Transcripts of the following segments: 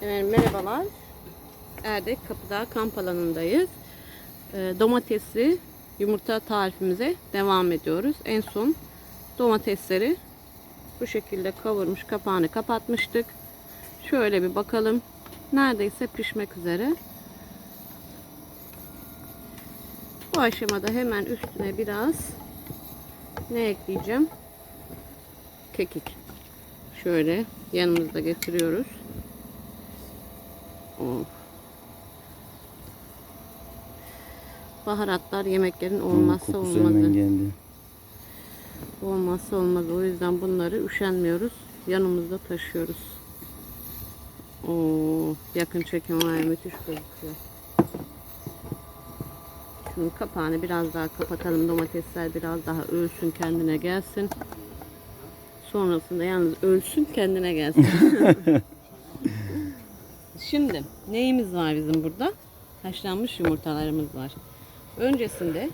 Merhabalar. Erdek Kapıdağ kamp alanındayız. Ee, domatesli yumurta tarifimize devam ediyoruz. En son domatesleri bu şekilde kavurmuş kapağını kapatmıştık. Şöyle bir bakalım. Neredeyse pişmek üzere. Bu aşamada hemen üstüne biraz ne ekleyeceğim? Kekik. Şöyle yanımızda getiriyoruz. Baharatlar yemeklerin olmazsa Kokusu olmazı. geldi. Olmazsa olmaz. O yüzden bunları üşenmiyoruz. Yanımızda taşıyoruz. Oo, yakın çekim var. Müthiş gözüküyor. Şimdi kapağını biraz daha kapatalım. Domatesler biraz daha ölsün kendine gelsin. Sonrasında yalnız ölsün kendine gelsin. Şimdi neyimiz var bizim burada? Haşlanmış yumurtalarımız var. Öncesinde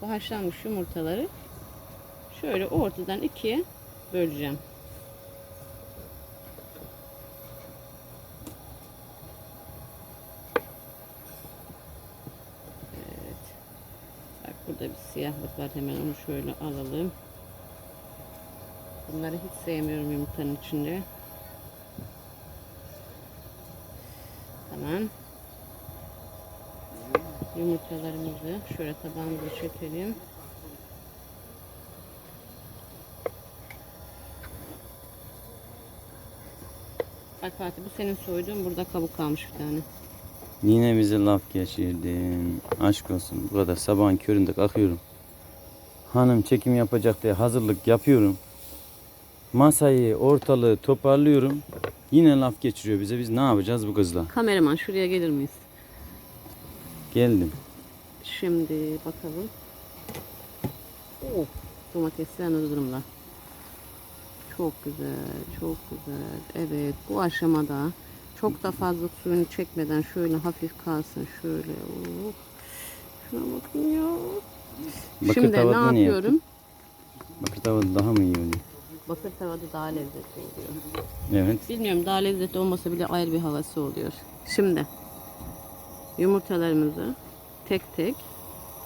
bu haşlanmış yumurtaları şöyle ortadan ikiye böleceğim. Evet. Bak burada bir siyahlık var. Hemen onu şöyle alalım. Bunları hiç sevmiyorum yumurtanın içinde. Tamam. Yumurtalarımızı şöyle tabağımıza çekelim. Bak Fatih bu senin soyduğun burada kabuk kalmış bir tane. Yine bize laf geçirdin. Aşk olsun. Burada sabahın köründe kalkıyorum. Hanım çekim yapacak diye hazırlık yapıyorum. Masayı, ortalığı toparlıyorum. Yine laf geçiriyor bize. Biz ne yapacağız bu kızla? Kameraman şuraya gelir miyiz? Geldim. Şimdi bakalım. Oh, domatesler ne durumda? Çok güzel, çok güzel. Evet, bu aşamada çok da fazla suyunu çekmeden şöyle hafif kalsın. Şöyle. Oh. Şuna bakın ya. Bakır Şimdi ne yapıyorum? Bakır tavada daha mı iyi oluyor? Bakır tavada daha lezzetli oluyor. Evet. Bilmiyorum daha lezzetli olmasa bile ayrı bir havası oluyor. Şimdi yumurtalarımızı tek tek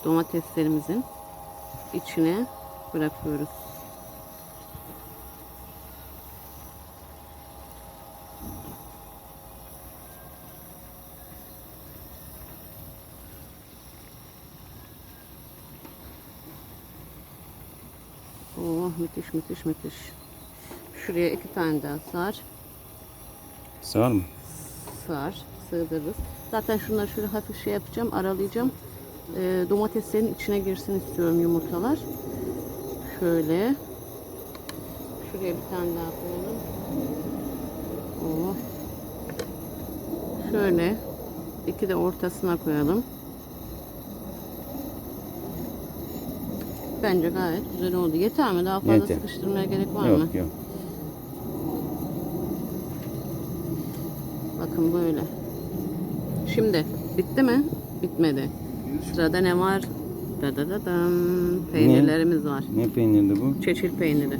domateslerimizin içine bırakıyoruz. Oh müthiş müthiş müthiş. Şuraya iki tane daha sar. Sağır mı? sığar, sığdırırız. Zaten şunları şöyle hafif şey yapacağım, aralayacağım. Ee, domateslerin içine girsin istiyorum yumurtalar. Şöyle. Şuraya bir tane daha koyalım. Oh. Şöyle. iki de ortasına koyalım. Bence gayet güzel oldu. Yeter mi? Daha fazla Yeter. sıkıştırmaya gerek var mı? Yok yok. Bakın böyle. Şimdi bitti mi? Bitmedi. Sırada ne var? Da da da dam. Peynirlerimiz var. Ne peynirdi bu? Çeçil peyniri.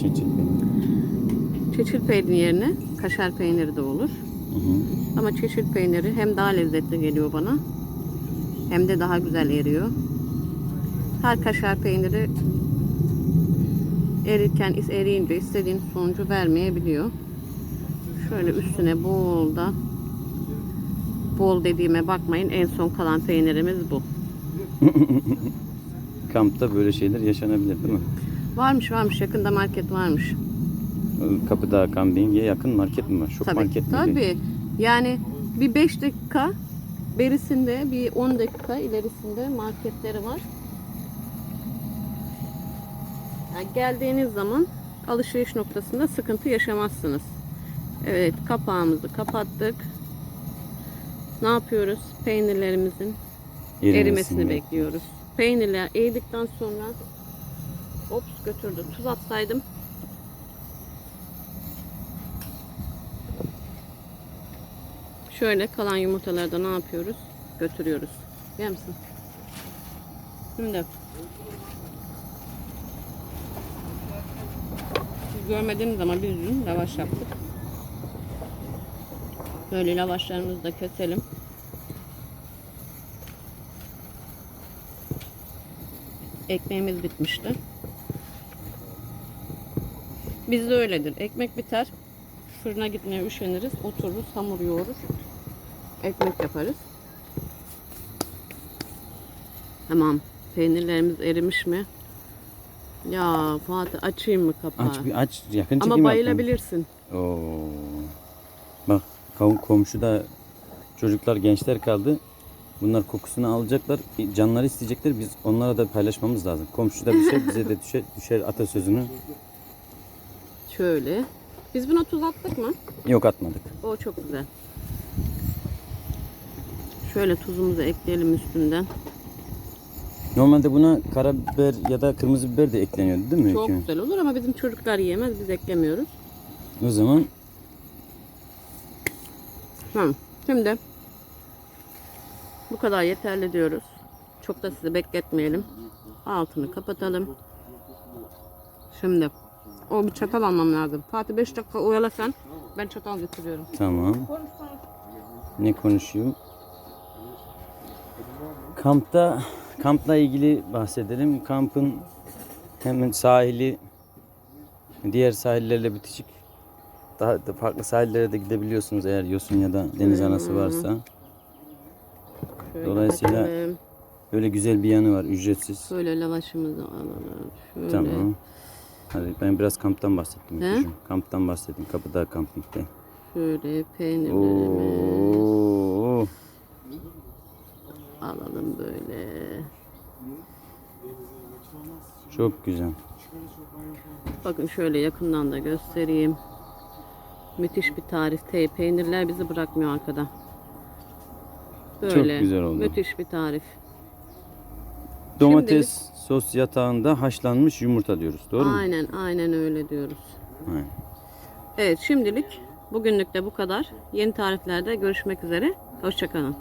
Çeçil peyniri. Çeçil peyniri yerine kaşar peyniri de olur. Hı hı. Ama çeçil peyniri hem daha lezzetli geliyor bana hem de daha güzel eriyor. Her kaşar peyniri erirken eriyince istediğin sonucu vermeyebiliyor. Şöyle üstüne bol da bol dediğime bakmayın en son kalan peynirimiz bu. Kampta böyle şeyler yaşanabilir değil mi? Varmış varmış yakında market varmış. Kapıda Camping'e yakın market mi var? Şok Tabii market mi? tabii. Yani bir 5 dakika berisinde bir 10 dakika ilerisinde marketleri var. Yani geldiğiniz zaman alışveriş noktasında sıkıntı yaşamazsınız. Evet kapağımızı kapattık. Ne yapıyoruz? Peynirlerimizin erimesini bekliyoruz. Peynirler eridikten sonra ops götürdü. Tuz atsaydım. Şöyle kalan yumurtaları da ne yapıyoruz? Götürüyoruz. Yer misin? Şimdi Siz görmediğiniz zaman biz dün lavaş yaptık. Böyle lavaşlarımızı da keselim. Ekmeğimiz bitmişti. Bizde öyledir. Ekmek biter. Fırına gitmeye üşeniriz. Otururuz, hamur yoğurur. Ekmek yaparız. Tamam. Peynirlerimiz erimiş mi? Ya Fatih açayım mı kapağı? Aç aç yakın çekim Ama bayılabilirsin. Oo. Bak kom- komşuda çocuklar gençler kaldı. Bunlar kokusunu alacaklar. Canları isteyecekler. Biz onlara da paylaşmamız lazım. Komşuda bir şey bize de düşer, düşer atasözünü. Şöyle. Biz buna tuz attık mı? Yok atmadık. O çok güzel. Şöyle tuzumuzu ekleyelim üstünden. Normalde buna karabiber ya da kırmızı biber de ekleniyordu değil mi? Çok Öykü? güzel olur ama bizim çocuklar yiyemez. Biz eklemiyoruz. O zaman Hı. Şimdi bu kadar yeterli diyoruz. Çok da sizi bekletmeyelim. Altını kapatalım. Şimdi o bir çatal almam lazım. Fatih 5 dakika oyala sen. Ben çatal getiriyorum. tamam. Ne konuşayım? Kampta kampla ilgili bahsedelim. Kampın hemen sahili diğer sahillerle bitişik. Daha da farklı sahillere de gidebiliyorsunuz eğer yosun ya da deniz anası varsa. Şöyle Dolayısıyla- kapatalım. Böyle güzel bir yanı var ücretsiz. Şöyle lavaşımızı alalım. Şöyle. Tamam. Hadi ben biraz kamptan bahsettim. He? Kamptan bahsettim. Kapıdağ kampingde. Şöyle peynirlerimi Oo. Alalım böyle. Çok güzel. Bakın şöyle yakından da göstereyim. Müthiş bir tarif. Te- Peynirler bizi bırakmıyor arkada. Böyle. güzel oldu. Müthiş bir tarif. Domates sos yatağında haşlanmış yumurta diyoruz. Doğru mu? Aynen, aynen öyle diyoruz. Aynen. Evet, şimdilik bugünlük de bu kadar. Yeni tariflerde görüşmek üzere. Hoşçakalın.